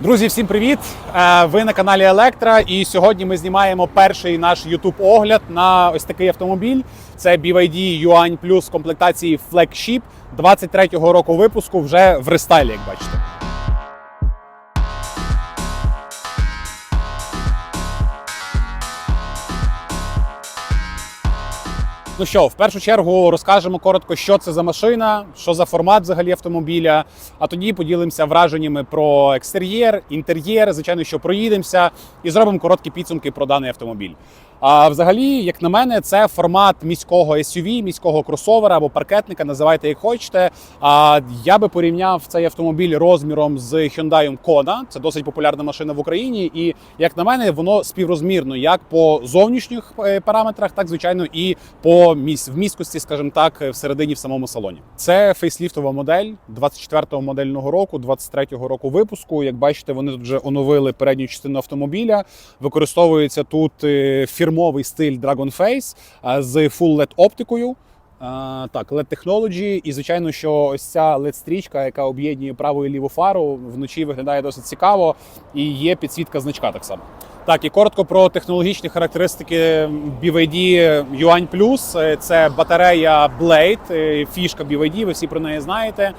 Друзі, всім привіт! Е, Ви на каналі Електра, і сьогодні ми знімаємо перший наш youtube огляд на ось такий автомобіль. Це BYD Yuan Plus комплектації Flagship 23-го року випуску вже в рестайлі, як бачите. Ну що, в першу чергу розкажемо коротко, що це за машина, що за формат взагалі автомобіля. А тоді поділимося враженнями про екстер'єр, інтер'єр, звичайно, що проїдемося, і зробимо короткі підсумки про даний автомобіль. А взагалі, як на мене, це формат міського SUV, міського кросовера або паркетника, називайте як хочете. А я би порівняв цей автомобіль розміром з Hyundai Kona. Це досить популярна машина в Україні, і як на мене, воно співрозмірно як по зовнішніх е, параметрах, так звичайно, і по міс... вмісткості, скажімо так, всередині в самому салоні. Це фейсліфтова модель 24-го модельного року, 23-го року випуску. Як бачите, вони тут вже оновили передню частину автомобіля. Використовується тут е, фірмовий стиль Dragon Face е, з Full LED оптикою. Так, LED Technology, і звичайно, що ось ця LED стрічка, яка об'єднує праву і ліву фару, вночі виглядає досить цікаво, і є підсвітка значка так само. Так, і коротко про технологічні характеристики BYD Yuan Plus. Е, Це батарея Blade, е, фішка BYD, ви всі про неї знаєте.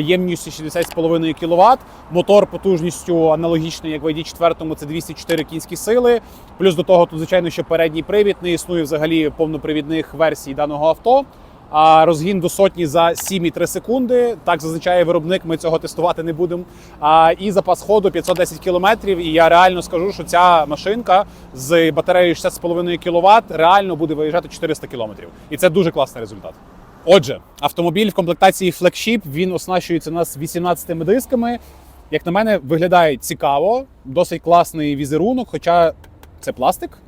Ємністю 60,5 кВт. Мотор потужністю аналогічний, як в ID 4, це 204 кінські сили. Плюс до того, тут, звичайно, що передній привід не існує взагалі повнопривідних версій даного авто. А розгін до сотні за 7,3 секунди. Так зазначає виробник. Ми цього тестувати не будемо. А і запас ходу 510 кілометрів. І я реально скажу, що ця машинка з батареєю 60,5 кВт реально буде виїжджати 400 кілометрів. І це дуже класний результат. Отже, автомобіль в комплектації Flagship, він оснащується нас 18 дисками. Як на мене, виглядає цікаво, досить класний візерунок, хоча це пластик.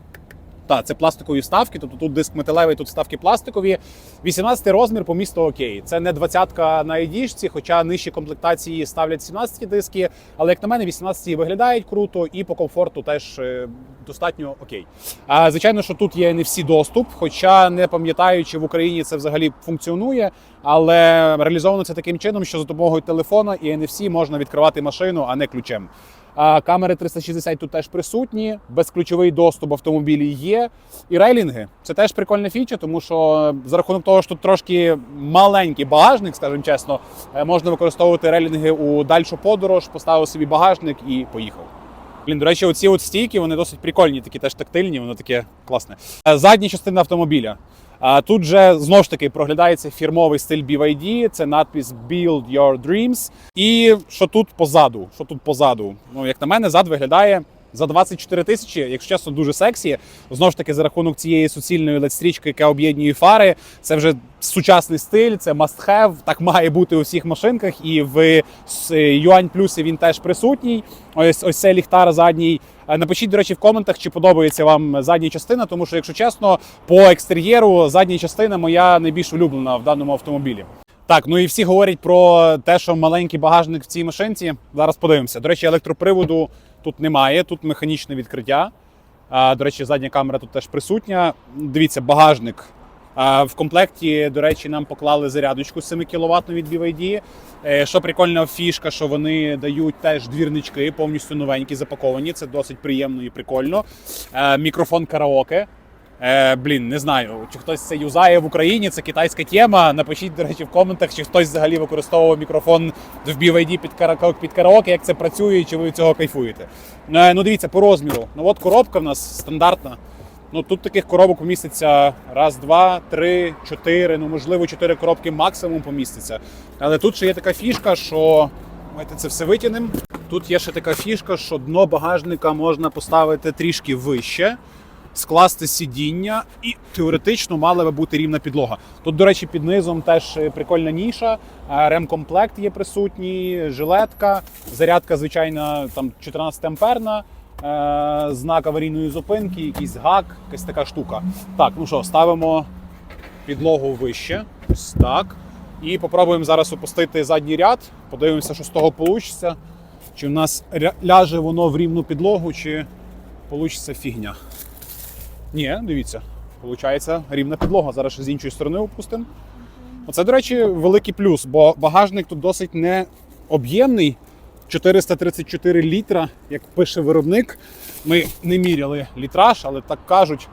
Так, це пластикові вставки, тобто тут диск металевий, тут вставки пластикові. 18 розмір по місту окей. Це не 20-ка на ID, хоча нижчі комплектації ставлять 17 диски. Але як на мене, 18 виглядають круто і по комфорту теж е, достатньо окей. А звичайно, що тут є NFC доступ, хоча не пам'ятаю, чи в Україні це взагалі функціонує. Але реалізовано це таким чином, що за допомогою телефона і NFC можна відкривати машину, а не ключем. А камери 360 тут теж присутні, безключовий доступ автомобілі є. І рейлінги це теж прикольна фіча, тому що за рахунок того, що тут трошки маленький багажник, скажімо чесно, е, можна використовувати рейлінги у дальшу подорож, поставив собі багажник і поїхав. Блін, до речі, оці от стійки вони досить прикольні, такі теж тактильні, воно таке класне. Е, Задня частина автомобіля. А тут же знову ж таки проглядається фірмовий стиль BYD, це надпис Build Your Dreams. І що тут позаду? Що тут позаду? Ну, як на мене, зад виглядає за 24 тисячі, якщо чесно, дуже сексі. Знову ж таки, за рахунок цієї суцільної LED-стрічки, яка об'єднує фари, це вже сучасний стиль, це must have, так має бути у всіх машинках. І в Yuan Plus він теж присутній. Ось ось цей ліхтар задній. Е, Напишіть, до речі, в коментах, чи подобається вам задня частина, тому що, якщо чесно, по екстер'єру задня частина моя найбільш улюблена в даному автомобілі. Так, ну і всі говорять про те, що маленький багажник в цій машинці. Зараз подивимося. До речі, електроприводу тут немає, тут механічне відкриття. До речі, задня камера тут теж присутня. Дивіться, багажник. В комплекті, до речі, нам поклали зарядочку 7 кВт від BYD. Е, Що прикольна фішка, що вони дають теж двірнички, повністю новенькі, запаковані. Це досить приємно і прикольно. Е, Мікрофон караоке. Е, блін, не знаю, чи хтось це юзає в Україні, це китайська тема. Напишіть, до речі, в коментах, чи хтось взагалі використовував мікрофон в BYD під, кара- під караоке, як це працює, чи ви цього кайфуєте. Е, ну дивіться, по розміру. Ну от коробка в нас стандартна. Ну тут таких коробок поміститься раз, два, три, чотири, ну можливо, чотири коробки максимум поміститься. Але тут ще є така фішка, що давайте це все витягнемо. Тут є ще така фішка, що дно багажника можна поставити трішки вище скласти сидіння, і теоретично мала би бути рівна підлога. Тут, до речі, під низом теж прикольна ніша, е, ремкомплект є присутній, жилетка, зарядка, звичайно, там 14 амперна. е, Знак аварійної зупинки, якийсь гак, якась така штука. Так, ну що, ставимо підлогу вище. Ось так. І попробуємо зараз опустити задній ряд. Подивимося, що з того вийде. Чи в нас ляже воно в рівну підлогу, чи вийде фігня. Ні, дивіться, виходить рівна підлога. Зараз ще з іншої сторони опустимо. Оце, до речі, великий плюс, бо багажник тут досить не об'ємний. 434 літра, як пише виробник. Ми не міряли літраж, але так кажуть.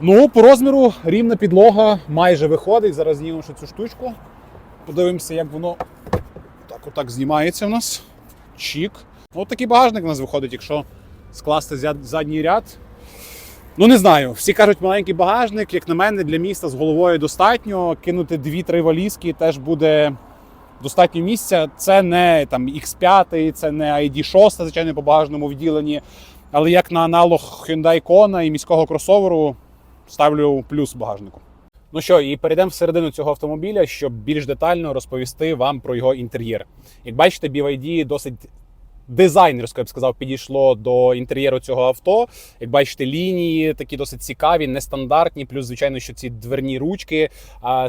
Ну, по розміру рівна підлога майже виходить. Зараз знімемо ще цю штучку. Подивимося, як воно так отак знімається у нас. Чік. Ну, от такий багажник у нас виходить, якщо скласти задній ряд. Ну, не знаю. Всі кажуть, маленький багажник, як на мене, для міста з головою достатньо. Кинути 2-3 валізки теж буде достатньо місця. Це не там X5, це не ID 6, звичайно, по багажному відділенні. Але як на аналог Hyundai Kona і міського кросоверу, ставлю плюс багажнику. Ну що, і перейдемо всередину цього автомобіля, щоб більш детально розповісти вам про його інтер'єр. Як бачите, BYD досить дизайнерсько, я б сказав, підійшло до інтер'єру цього авто. Як бачите, лінії такі досить цікаві, нестандартні. Плюс, звичайно, що ці дверні ручки,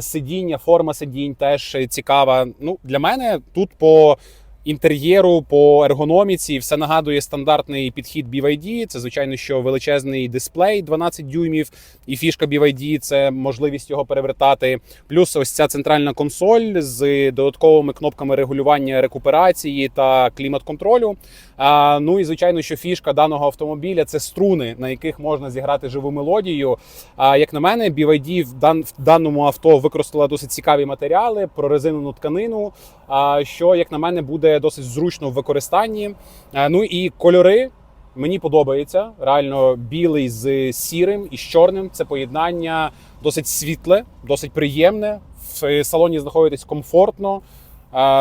сидіння, форма сидінь теж цікава. Ну, для мене тут по інтер'єру, по ергономіці все нагадує стандартний підхід BYD. Це звичайно, що величезний дисплей 12 дюймів, і фішка BYD – це можливість його перевертати. Плюс ось ця центральна консоль з додатковими кнопками регулювання рекуперації та клімат-контролю. А, ну і звичайно, що фішка даного автомобіля це струни, на яких можна зіграти живу мелодію. А як на мене, BYD в, дан, в даному авто використала досить цікаві матеріали, прорезинену тканину. А, що, як на мене, буде досить зручно в використанні. А, ну і кольори. Мені подобається реально білий з сірим і з чорним. Це поєднання досить світле, досить приємне. В салоні знаходитись комфортно,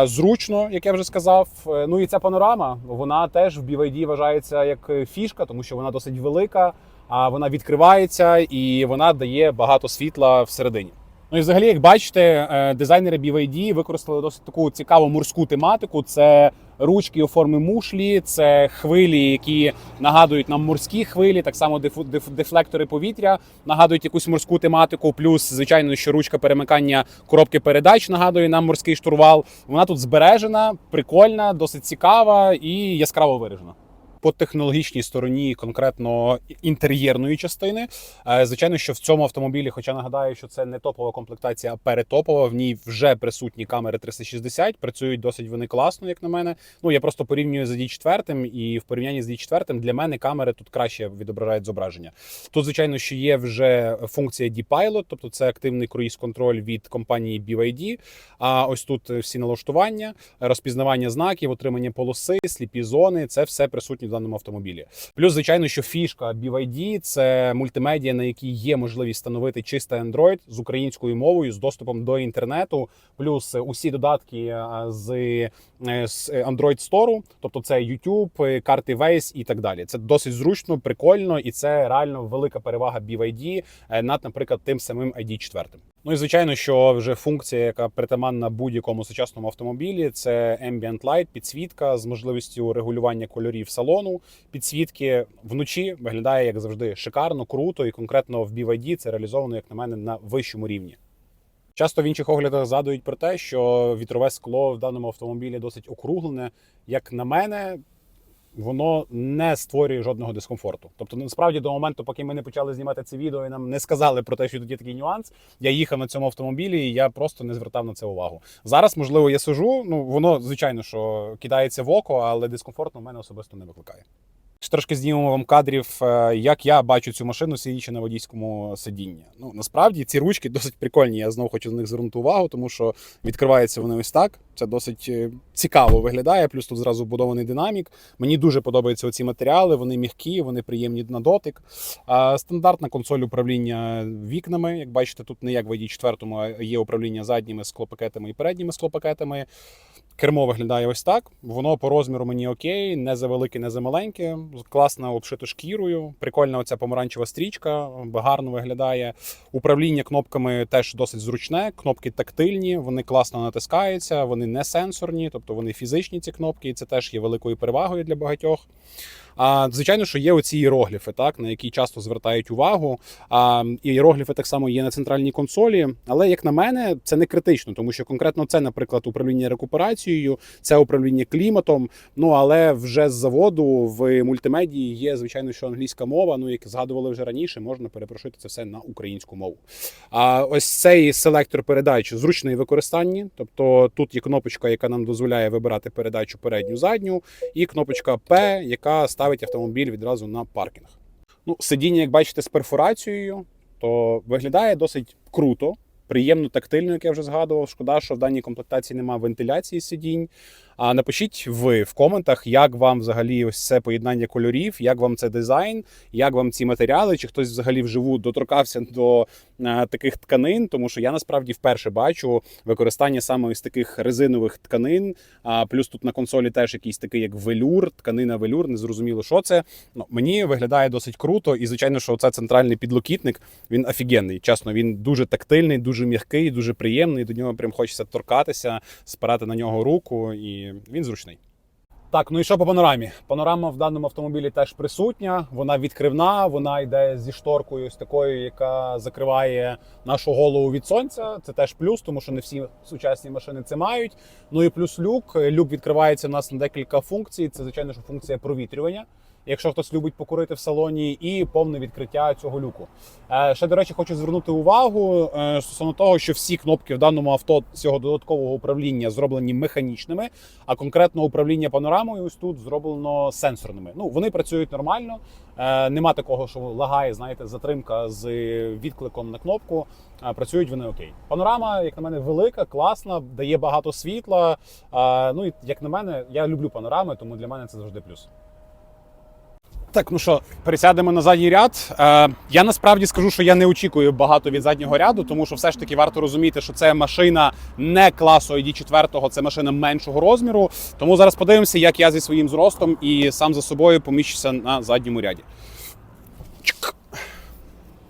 зручно, як я вже сказав. Е, Ну і ця панорама, вона теж в BYD вважається як фішка, тому що вона досить велика, а вона відкривається і вона дає багато світла всередині. Ну і взагалі, як бачите, е, дизайнери BYD використали досить таку цікаву морську тематику. Це ручки у формі мушлі, це хвилі, які нагадують нам морські хвилі, так само дефлектори повітря нагадують якусь морську тематику. Плюс, звичайно, що ручка перемикання коробки передач нагадує нам морський штурвал. Вона тут збережена, прикольна, досить цікава і яскраво виражена. По технологічній стороні, конкретно інтер'єрної частини, е, звичайно, що в цьому автомобілі, хоча нагадаю, що це не топова комплектація, а перетопова. В ній вже присутні камери 360, працюють досить вони класно, як на мене. Ну я просто порівнюю з D4, і в порівнянні з D4 для мене камери тут краще відображають зображення. Тут, звичайно, що є вже функція D-Pilot, тобто це активний круїз-контроль від компанії BYD. А ось тут всі налаштування, розпізнавання знаків, отримання полоси, сліпі зони це все присутні даному автомобілі. Плюс, звичайно, що фішка BYD – це мультимедіа, на якій є можливість встановити чистий Android з українською мовою, з доступом до інтернету, плюс усі додатки е, з, е, Android Store, тобто це YouTube, е, карти Waze і так далі. Це досить зручно, прикольно, і це реально велика перевага BYD е, над, наприклад, тим самим ID4. Ну і звичайно, що вже функція, яка притаманна будь-якому сучасному автомобілі, це Ambient Light, підсвітка з можливістю регулювання кольорів салону. Підсвітки вночі виглядає як завжди шикарно, круто, і конкретно в BYD це реалізовано, як на мене, на вищому рівні. Часто в інших оглядах згадують про те, що вітрове скло в даному автомобілі досить округлене. Як на мене, воно не створює жодного дискомфорту. Тобто, насправді, до моменту, поки ми не почали знімати це відео, і нам не сказали про те, що тут є такий нюанс. Я їхав на цьому автомобілі, і я просто не звертав на це увагу. Зараз, можливо, я сижу. Ну воно звичайно, що кидається в око, але дискомфортно в мене особисто не викликає. Ще Трошки знімемо вам кадрів, е, як я бачу цю машину, сидячи на водійському сидінні. Ну насправді ці ручки досить прикольні. Я знову хочу на них звернути увагу, тому що відкриваються вони ось так. Це досить е, цікаво виглядає. Плюс тут зразу вбудований динамік. Мені дуже подобаються ці матеріали. Вони м'які, вони приємні на дотик. Стандартна консоль управління вікнами. Як бачите, тут не як в ID 4, а є управління задніми склопакетами і передніми склопакетами. Кермо виглядає ось так. Воно по розміру мені окей, не за велике, не за маленьке. Класно обшито шкірою. Прикольна оця помаранчева стрічка, гарно виглядає. Управління кнопками теж досить зручне. Кнопки тактильні, вони класно натискаються, вони не сенсорні, тобто вони фізичні ці кнопки, і це теж є великою перевагою для багатьох. А звичайно, що є оці іерогліфи, так на які часто звертають увагу. А іерогліфи так само є на центральній консолі. Але як на мене, це не критично, тому що конкретно це, наприклад, управління рекуперацією, це управління кліматом. Ну але вже з заводу в мультимедії є звичайно, що англійська мова. Ну як згадували вже раніше, можна перепрошити це все на українську мову. А ось цей селектор передач зручний в використанні, тобто тут є кнопочка, яка нам дозволяє вибирати передачу передню задню, і кнопочка P, яка ставить автомобіль відразу на паркінг. Ну, сидіння, як бачите, з перфорацією, то виглядає досить круто. Приємно тактильно, як я вже згадував. Шкода, що в даній комплектації немає вентиляції сидінь. А напишіть ви в коментах, як вам взагалі ось це поєднання кольорів, як вам це дизайн, як вам ці матеріали, чи хтось взагалі вживу доторкався до е, таких тканин, тому що я насправді вперше бачу використання саме із таких резинових тканин. А плюс тут на консолі теж якийсь такий як велюр, тканина велюр, не зрозуміло, що це. Ну мені виглядає досить круто, і звичайно, що це центральний підлокітник. Він офігенний. Чесно, він дуже тактильний, дуже м'який, дуже приємний. До нього прям хочеться торкатися, спирати на нього руку, і він зручний. Так, ну і що по панорамі? Панорама в даному автомобілі теж присутня. Вона відкривна, вона йде зі шторкою, з такою, яка закриває нашу голову від сонця. Це теж плюс, тому що не всі сучасні машини це мають. Ну і плюс люк. Люк відкривається у нас на декілька функцій. Це звичайно, що функція провітрювання. Якщо хтось любить покурити в салоні, і повне відкриття цього люку. Е, ще до речі, хочу звернути увагу е, стосовно того, що всі кнопки в даному авто цього додаткового управління зроблені механічними, а конкретно управління панорамою ось тут зроблено сенсорними. Ну вони працюють нормально. Е, нема такого, що лагає, знаєте, затримка з відкликом на кнопку. Працюють вони окей. Панорама, як на мене, велика, класна, дає багато світла. Ну і як на мене, я люблю панорами, тому для мене це завжди плюс. Так, ну що, пересядемо на задній ряд. Е, я насправді скажу, що я не очікую багато від заднього ряду, тому що все ж таки варто розуміти, що це машина не класу ID4, це машина меншого розміру. Тому зараз подивимося, як я зі своїм зростом і сам за собою поміщуся на задньому ряді. Чик.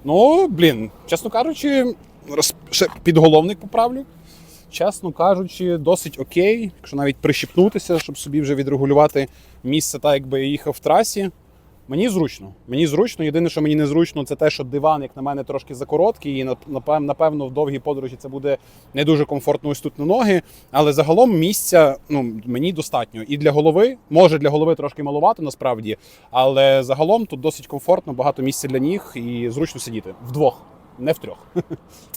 Ну, блін, чесно кажучи, роз... ще підголовник поправлю. Чесно кажучи, досить окей, якщо навіть прищепнутися, щоб собі вже відрегулювати місце, так якби я їхав в трасі. Мені зручно. Мені зручно. Єдине, що мені не зручно, це те, що диван, як на мене, трошки закороткий, і напев- напевно в довгій подорожі це буде не дуже комфортно ось тут на ноги. Але загалом місця ну, мені достатньо. І для голови, може для голови трошки маловато насправді, але загалом тут досить комфортно, багато місця для ніг і зручно сидіти вдвох, не в трьох.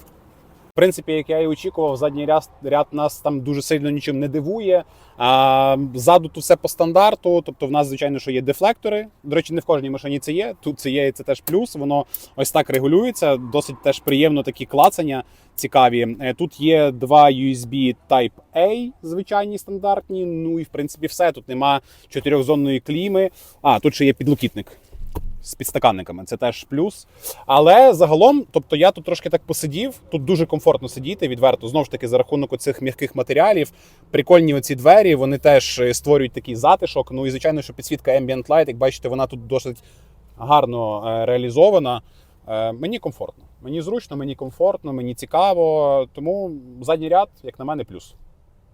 Принципі, як я і очікував, задній ряд, ряд нас там дуже сильно нічим не дивує. А, ззаду тут все по стандарту. Тобто, в нас, звичайно, що є дефлектори. До речі, не в кожній машині це є. Тут це є, і це теж плюс. Воно ось так регулюється. Досить теж приємно такі клацання цікаві. Е, Тут є два USB Type-A, звичайні стандартні. Ну і в принципі все. Тут нема чотирьохзонної кліми. А, тут ще є підлокітник з підстаканниками. Це теж плюс. Але загалом, тобто я тут трошки так посидів. Тут дуже комфортно сидіти, відверто. Знову ж таки, за рахунок оцих м'яких матеріалів. Прикольні оці двері, вони теж е, створюють такий затишок. Ну і звичайно, що підсвітка Ambient Light, як бачите, вона тут досить гарно е, реалізована. Е, Мені комфортно. Мені зручно, мені комфортно, мені цікаво. Тому задній ряд, як на мене, плюс.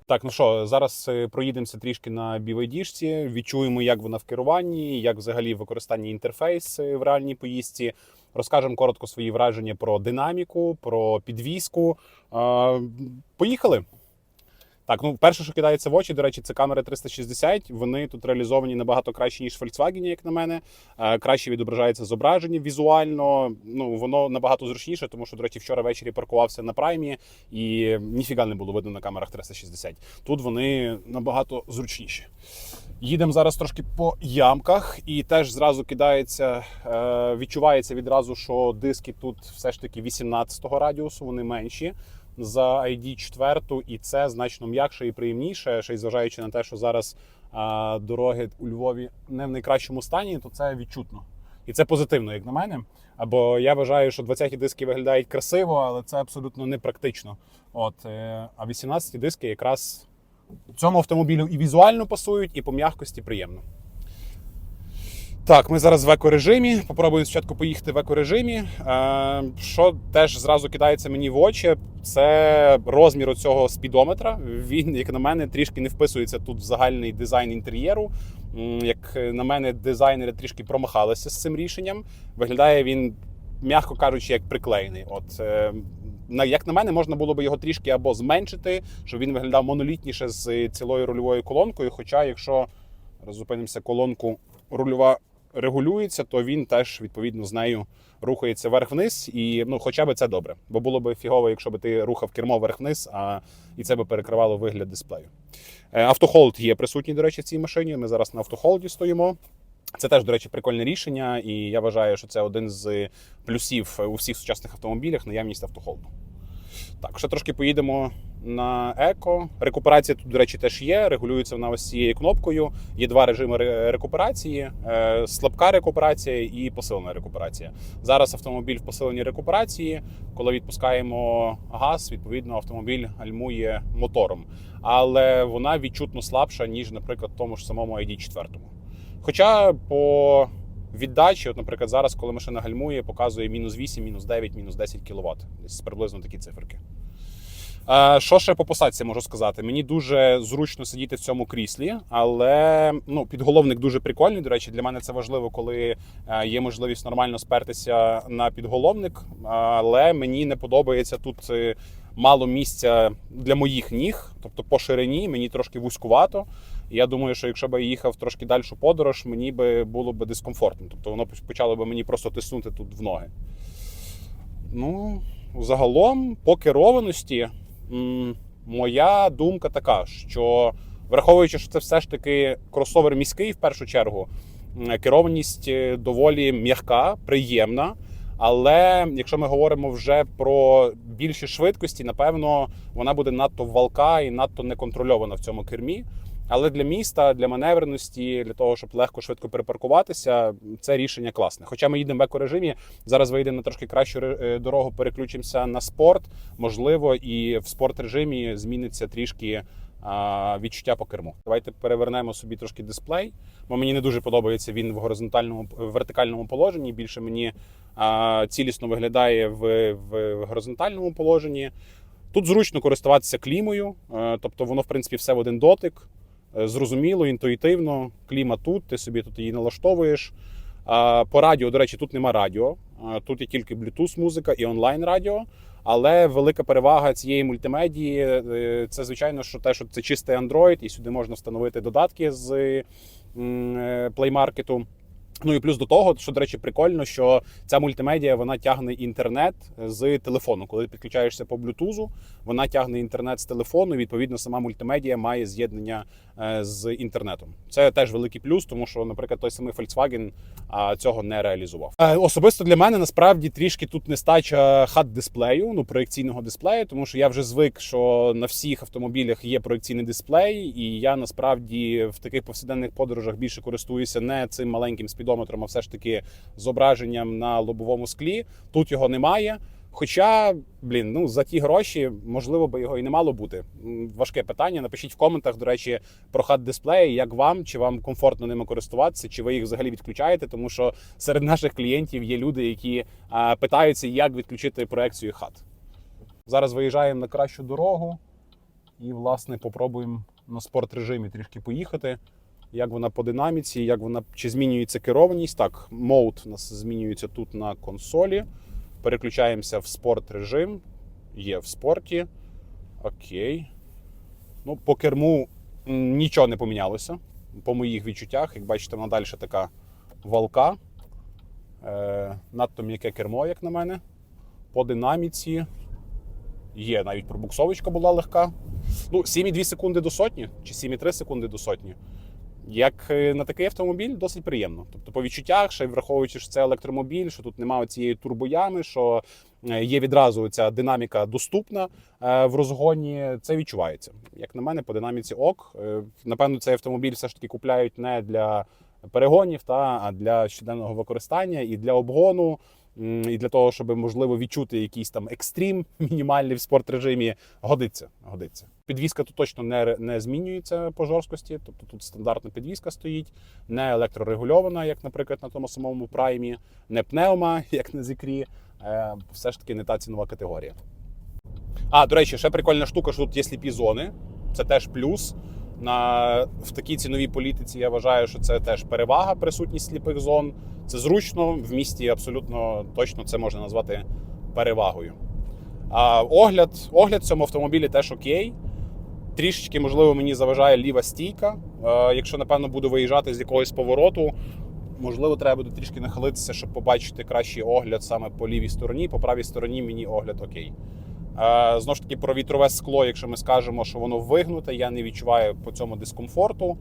Так, ну що, зараз е, проїдемося трішки на BYD-шці, відчуємо, як вона в керуванні, як взагалі в використанні інтерфейс е, в реальній поїздці. Розкажемо коротко свої враження про динаміку, про підвізку. Поїхали! Так, ну перше, що кидається в очі, до речі, це камери 360. Вони тут реалізовані набагато краще, ніж Volkswagen, як на мене. Е, Краще відображається зображення візуально. Ну воно набагато зручніше, тому що, до речі, вчора ввечері паркувався на праймі і ніфіга не було видно на камерах 360. Тут вони набагато зручніші. Їдемо зараз трошки по ямках, і теж зразу кидається, е, відчувається відразу, що диски тут все ж таки 18-го радіусу, вони менші за ID 4, і це значно м'якше і приємніше. Ще й зважаючи на те, що зараз а, дороги у Львові не в найкращому стані, то це відчутно. І це позитивно, як на мене. Або я вважаю, що 20-ті диски виглядають красиво, але це абсолютно не практично. От, е, а 18-ті диски якраз цьому автомобілю і візуально пасують, і по м'якості приємно. Так, ми зараз в екорежимі. Попробуємо спочатку поїхати в екорежимі. Е, що теж зразу кидається мені в очі, це розмір цього спідометра. Він, як на мене, трішки не вписується тут в загальний дизайн інтер'єру. Як на мене, дизайнери трішки промахалися з цим рішенням. Виглядає він, м'яко кажучи, як приклеєний. От е, як на мене, можна було би його трішки або зменшити, щоб він виглядав монолітніше з цілою рульовою колонкою. Хоча, якщо розупинимося, колонку рульова регулюється, то він теж відповідно з нею рухається вверх-вниз, і ну, хоча б це добре. Бо було б фігово, якщо б ти рухав кермо вверх-вниз, а і це би перекривало вигляд дисплею. Е, Автохолд є присутній, до речі, в цій машині. Ми зараз на автохолді стоїмо. Це теж, до речі, прикольне рішення, і я вважаю, що це один з плюсів у всіх сучасних автомобілях наявність автохолду. Так, ще трошки поїдемо на еко. Рекуперація тут, до речі, теж є. Регулюється вона ось цією кнопкою. Є два режими рекуперації: е, слабка рекуперація і посилена рекуперація. Зараз автомобіль в посиленій рекуперації. Коли відпускаємо газ, відповідно автомобіль гальмує мотором, але вона відчутно слабша ніж, наприклад, в тому ж самому ID 4. Хоча по віддачі, от, наприклад, зараз, коли машина гальмує, показує мінус 8, мінус 9, мінус 10 кВт. Десь приблизно такі циферки. Е, Що ще по посадці можу сказати? Мені дуже зручно сидіти в цьому кріслі, але ну, підголовник дуже прикольний. До речі, для мене це важливо, коли е, є можливість нормально спертися на підголовник. Але мені не подобається тут е, мало місця для моїх ніг, тобто по ширині мені трошки вузькувато. Я думаю, що якщо б я їхав трошки дальшу подорож, мені би було б дискомфортно. Тобто воно почало б мені просто тиснути тут в ноги. Ну, загалом, по керованості, моя думка така, що враховуючи, що це все ж таки кросовер міський в першу чергу, керованість е, доволі м'яка, приємна. Але якщо ми говоримо вже про більші швидкості, напевно, вона буде надто валка і надто неконтрольована в цьому кермі. Але для міста, для маневреності, для того, щоб легко швидко перепаркуватися, це рішення класне. Хоча ми їдемо в еко-режимі, зараз вийдемо на трошки кращу е, дорогу, переключимося на спорт. Можливо, і в спорт режимі зміниться трішки відчуття по керму. Давайте перевернемо собі трошки дисплей, бо мені не дуже подобається він в горизонтальному в вертикальному положенні. Більше мені цілісно виглядає в, в горизонтальному положенні. Тут зручно користуватися клімою, е, тобто воно, в принципі, все в один дотик. Е, Зрозуміло, інтуїтивно. Кліма тут, ти собі тут її налаштовуєш. По радіо, до речі, тут нема радіо. Тут є тільки Bluetooth музика і онлайн радіо. Але велика перевага цієї мультимедії е, це, звичайно, що те, що це чистий Android, і сюди можна встановити додатки з Market. Ну і плюс до того, що, до речі, прикольно, що ця мультимедіа вона тягне інтернет з телефону. Коли підключаєшся по блютузу, вона тягне інтернет з телефону. і, Відповідно, сама мультимедіа має з'єднання е, з інтернетом. Це теж великий плюс, тому що, наприклад, той самий Volkswagen цього не реалізував. Е, Особисто для мене насправді трішки тут нестача хат дисплею, ну проекційного дисплею, тому що я вже звик, що на всіх автомобілях є проекційний дисплей, і я насправді в таких повсякденних подорожах більше користуюся не цим маленьким спідометром, а все ж таки зображенням на лобовому склі. Тут його немає. Хоча, блін, ну за ті гроші можливо би його і не мало бути. Важке питання. Напишіть в коментах, до речі, про хат дисплеї, як вам, чи вам комфортно ними користуватися, чи ви їх взагалі відключаєте, тому що серед наших клієнтів є люди, які а, питаються, як відключити проекцію хат. Зараз виїжджаємо на кращу дорогу і, власне, попробуємо на спорт режимі трішки поїхати. Як вона по динаміці, як вона чи змінюється керованість? Так, мод у нас змінюється тут на консолі. Переключаємося в спорт режим. Є в спорті. Окей. Ну, по керму нічого не помінялося. По моїх відчуттях, як бачите, вона далі така валка. Е, надто м'яке кермо, як на мене. По динаміці є навіть пробуксовочка була легка. Ну, 7,2 секунди до сотні, чи 7,3 секунди до сотні. Як е, на такий автомобіль досить приємно. Тобто, по відчуттях, ще враховуючи, що це електромобіль, що тут немає цієї турбоями, що е, є відразу ця динаміка доступна е, в розгоні, це відчувається. Як на мене, по динаміці ок. Напевно, цей автомобіль все ж таки купляють не для перегонів, та, а для щоденного використання і для обгону. І для того, щоб можливо відчути якийсь там екстрім мінімальний в спорт режимі, годиться. годиться. Підвізка тут точно не, не змінюється по жорсткості, тобто тут стандартна підвізка стоїть, не електрорегульована, як, наприклад, на тому самому праймі, не пневма, як на зікрі. Е, все ж таки не та цінова категорія. А, до речі, ще прикольна штука, що тут є сліпі зони. Це теж плюс. На в такій ціновій політиці я вважаю, що це теж перевага присутність сліпих зон. Це зручно в місті. Абсолютно точно це можна назвати перевагою. А огляд, огляд в цьому автомобілі теж окей. Трішечки, можливо, мені заважає ліва стійка. Е, Якщо, напевно, буду виїжджати з якогось повороту, можливо, треба буде трішки нахилитися, щоб побачити кращий огляд саме по лівій стороні. По правій стороні мені огляд окей. Е, Знову ж таки, про вітрове скло, якщо ми скажемо, що воно вигнуте, я не відчуваю по цьому дискомфорту.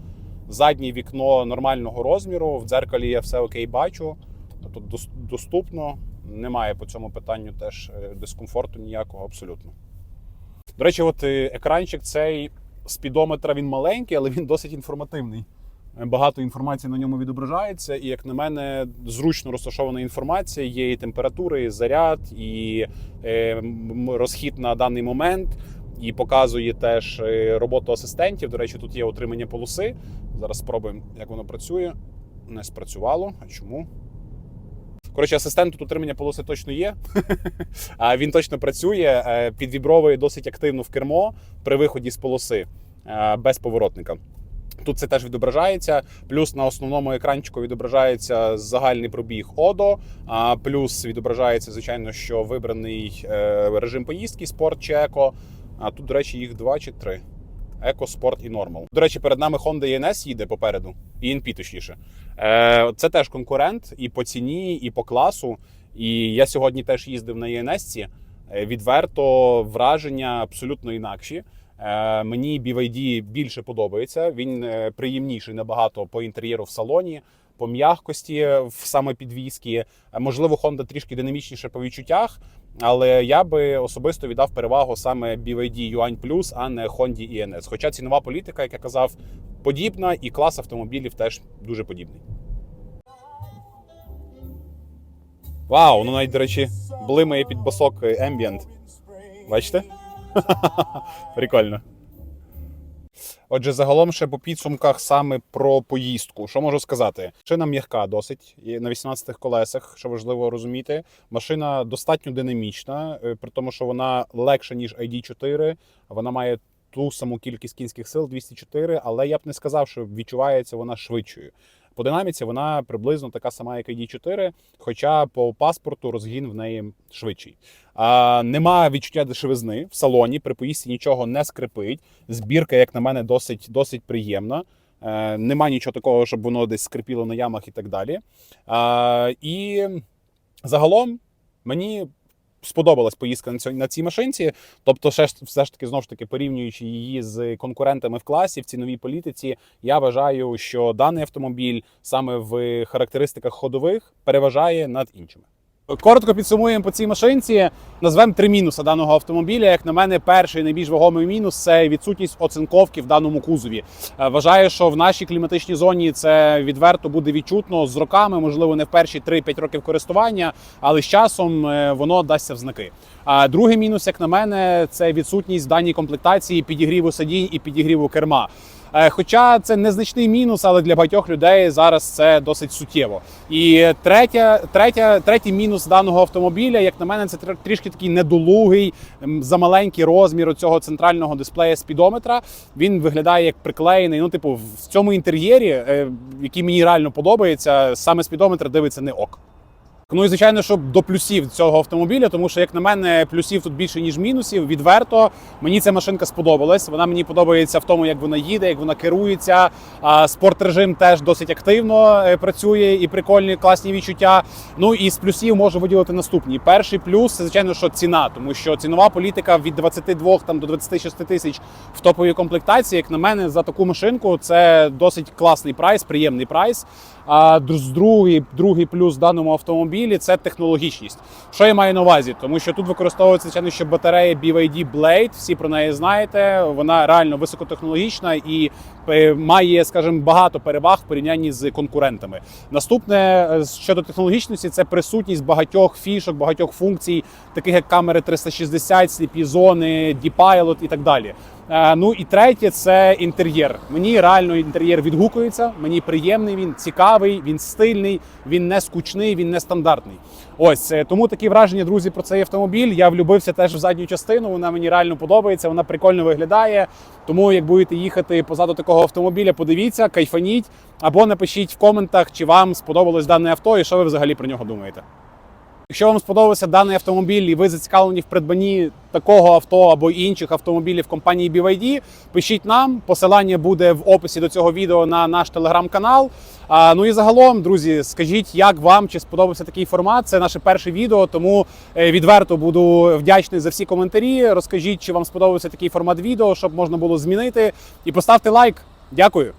Заднє вікно нормального розміру, в дзеркалі я все окей бачу. Тобто доступно, немає по цьому питанню теж е, дискомфорту ніякого абсолютно. До речі, от е, екранчик цей спідометра він маленький, але він досить інформативний. Багато інформації на ньому відображається, і, як на мене, зручно розташована інформація. Є і температура, і заряд, і е, розхід на даний момент, і показує теж е, роботу асистентів. До речі, тут є отримання полоси. Зараз спробуємо, як воно працює. Не спрацювало. А чому? Коротше, асистент тут утримання полоси точно є. А він точно працює, е, підвібровує досить активно в кермо при виході з полоси без поворотника. Тут це теж відображається. Плюс на основному екранчику відображається загальний пробіг ОДО. А плюс відображається, звичайно, що вибраний е, режим поїздки спорт чи еко. А тут, до речі, їх два чи три. Еко, спорт і нормал. До речі, перед нами Honda ENS їде попереду, ENP точніше. Е, Це теж конкурент і по ціні, і по класу. І я сьогодні теж їздив на ENS. Е, Відверто враження абсолютно інакші. Е, Мені BYD більше подобається. Він е, приємніший набагато по інтер'єру в салоні, по м'якості в саме підвізки. Е, Можливо, Honda трішки динамічніше по відчуттях, але я би особисто віддав перевагу саме BYD Yuan Plus, а не Honda ENS. Хоча цінова політика, як я казав, подібна, і клас автомобілів теж дуже подібний. Вау, ну навіть, до речі, блимає під босок Ambient. Бачите? Прикольно. Отже, загалом ще по підсумках саме про поїздку. Що можу сказати? Шина м'яка досить на 18 колесах, що важливо розуміти. Машина достатньо динамічна, е, при тому, що вона легша, ніж ID4. Вона має ту саму кількість кінських сил 204, але я б не сказав, що відчувається вона швидшою. По динаміці вона приблизно така сама, як ID4, хоча по паспорту розгін в неї швидший. А, нема відчуття дешевизни в салоні. При поїздці нічого не скрипить. Збірка, як на мене, досить, досить приємна. Е, нема нічого такого, щоб воно десь скрипіло на ямах і так далі. А, і загалом мені сподобалась поїздка на цій, на цій машинці. Тобто, ще все ж таки, знову ж таки, порівнюючи її з конкурентами в класі в ціновій політиці, я вважаю, що даний автомобіль саме в характеристиках ходових переважає над іншими. Коротко підсумуємо по цій машинці. Назвемо три мінуси даного автомобіля. Як на мене, перший найбільш вагомий мінус це відсутність оцинковки в даному кузові. Е, Вважаю, що в нашій кліматичній зоні це відверто буде відчутно з роками, можливо, не в перші 3-5 років користування, але з часом е, воно дасться в знаки. А другий мінус, як на мене, це відсутність в даній комплектації підігріву сидінь і підігріву керма. Е, Хоча це незначний мінус, але для багатьох людей зараз це досить суттєво. І третя, третя, третій мінус даного автомобіля, як на мене, це тр- трішки такий недолугий, замаленький розмір цього центрального дисплея спідометра. Він виглядає як приклеєний. Ну, типу, в цьому інтер'єрі, е, який мені реально подобається, саме спідометр дивиться не ок. Ну і звичайно, що до плюсів цього автомобіля, тому що, як на мене, плюсів тут більше ніж мінусів. Відверто мені ця машинка сподобалась. Вона мені подобається в тому, як вона їде, як вона керується. А спортрежим теж досить активно е, працює і прикольні класні відчуття. Ну і з плюсів можу виділити наступні. Перший плюс це звичайно, що ціна, тому що цінова політика від 22 там до 26 тисяч в топовій комплектації. Як на мене, за таку машинку це досить класний прайс, приємний прайс. А дру- другий, другий плюс в даному автомобілі це технологічність. Що я маю на увазі? Тому що тут використовується звичайно, що батарея BYD Blade, всі про неї знаєте. Вона реально високотехнологічна і е, має, скажімо, багато переваг в порівнянні з конкурентами. Наступне е, щодо технологічності, це присутність багатьох фішок, багатьох функцій, таких як камери 360, сліпі зони, D-Pilot і так далі. Е, Ну і третє це інтер'єр. Мені реально інтер'єр відгукується. Мені приємний. Він цікавий, він стильний, він не скучний, він не стандартний. Ось е, тому такі враження, друзі, про цей автомобіль. Я влюбився теж в задню частину. Вона мені реально подобається. Вона прикольно виглядає. Тому як будете їхати позаду такого автомобіля, подивіться, кайфаніть або напишіть в коментах, чи вам сподобалось дане авто і що ви взагалі про нього думаєте. Якщо вам сподобався даний автомобіль і ви зацікавлені в придбанні такого авто або інших автомобілів компанії BYD, пишіть нам. Посилання буде в описі до цього відео на наш телеграм-канал. А, ну і загалом, друзі, скажіть, як вам чи сподобався такий формат? Це наше перше відео, тому е, відверто буду вдячний за всі коментарі. Розкажіть, чи вам сподобався такий формат відео, щоб можна було змінити. І поставте лайк. Дякую.